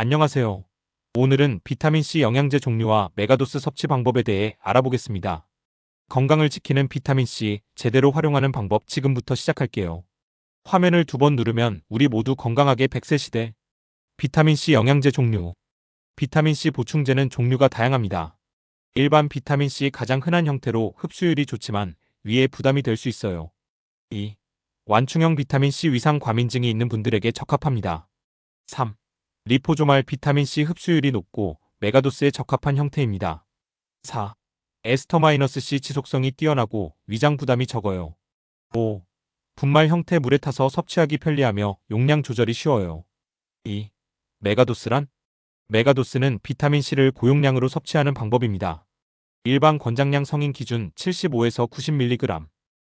안녕하세요. 오늘은 비타민C 영양제 종류와 메가도스 섭취 방법에 대해 알아보겠습니다. 건강을 지키는 비타민C 제대로 활용하는 방법 지금부터 시작할게요. 화면을 두 번 누르면 우리 모두 건강하게 100세 시대. 비타민C 영양제 종류. 비타민C 보충제는 종류가 다양합니다. 일반 비타민C 가장 흔한 형태로 흡수율이 좋지만 위에 부담이 될 수 있어요. 2. 완충형 비타민C 위상 과민증이 있는 분들에게 적합합니다. 3. 리포조말 비타민C 흡수율이 높고 메가도스에 적합한 형태입니다. 4. 에스터-C 지속성이 뛰어나고 위장 부담이 적어요. 5. 분말 형태 물에 타서 섭취하기 편리하며 용량 조절이 쉬워요. 2. 메가도스란? 메가도스는 비타민C를 고용량으로 섭취하는 방법입니다. 일반 권장량 성인 기준 75에서 90mg,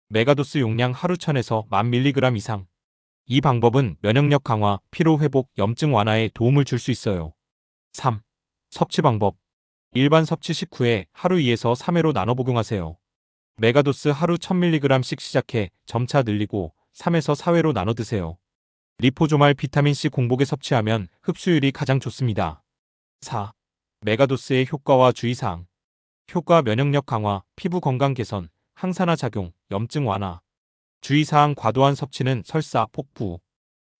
메가도스 용량 하루 1000에서 1000mg 이상. 이 방법은 면역력 강화, 피로 회복, 염증 완화에 도움을 줄 수 있어요. 3. 섭취 방법. 일반 섭취 식후에 하루 2에서 3회로 나눠 복용하세요. 메가도스 하루 1000mg씩 시작해 점차 늘리고 3에서 4회로 나눠 드세요. 리포조말 비타민C 공복에 섭취하면 흡수율이 가장 좋습니다. 4. 메가도스의 효과와 주의사항. 효과 면역력 강화, 피부 건강 개선, 항산화 작용, 염증 완화. 주의사항 과도한 섭취는 설사, 폭부,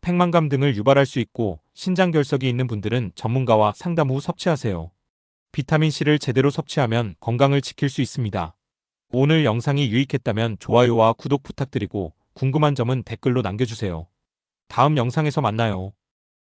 팽만감 등을 유발할 수 있고 신장 결석이 있는 분들은 전문가와 상담 후 섭취하세요. 비타민C를 제대로 섭취하면 건강을 지킬 수 있습니다. 오늘 영상이 유익했다면 좋아요와 구독 부탁드리고 궁금한 점은 댓글로 남겨주세요. 다음 영상에서 만나요.